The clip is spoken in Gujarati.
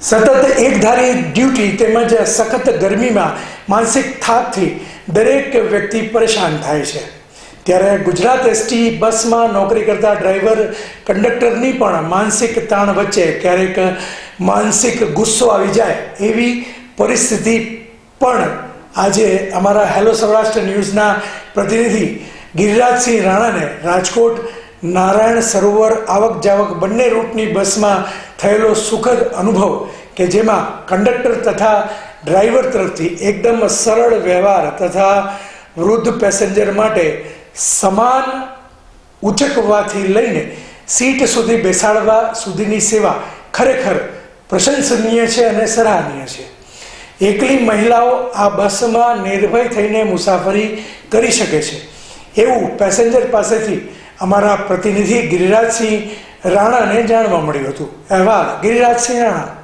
સતત એકધારી ડ્યુટી તેમજ સખત ગરમીમાં માનસિક થાકથી દરેક વ્યક્તિ પરેશાન થાય છે. ત્યારે ગુજરાત એસટી બસમાં નોકરી કરતા ડ્રાઈવર, કંડક્ટરની પણ માનસિક તાણ વચ્ચે ક્યારેક માનસિક ગુસ્સો આવી જાય એવી પરિસ્થિતિ પણ આજે અમારા હેલો સૌરાષ્ટ્ર ન્યૂઝના પ્રતિનિધિ ગિરિરાજસિંહ રાણાને રાજકોટ નારાયણ સરોવર આવક જાવક બંને રૂટની બસમાં થયેલો સુખદ અનુભવ કે જેમાં કંડક્ટર તથા ડ્રાઈવર તરફથી એકદમ સરળ વ્યવહાર તથા વૃદ્ધ પેસેન્જર માટે સમાન ઉચકવાથી લઈને સીટ સુધી બેસાડવા સુધીની સેવા ખરેખર પ્રશંસનીય છે અને સરાહનીય છે. એકલી મહિલાઓ આ બસમાં નિર્ભય થઈને મુસાફરી કરી શકે છે. એવું પેસેન્જર પાસેથી અમારા પ્રતિનિધિ ગિરિરાજસિંહ રાણાને જાણવા મળ્યું હતું. અહેવાલ ગિરિરાજસિંહ રાણા.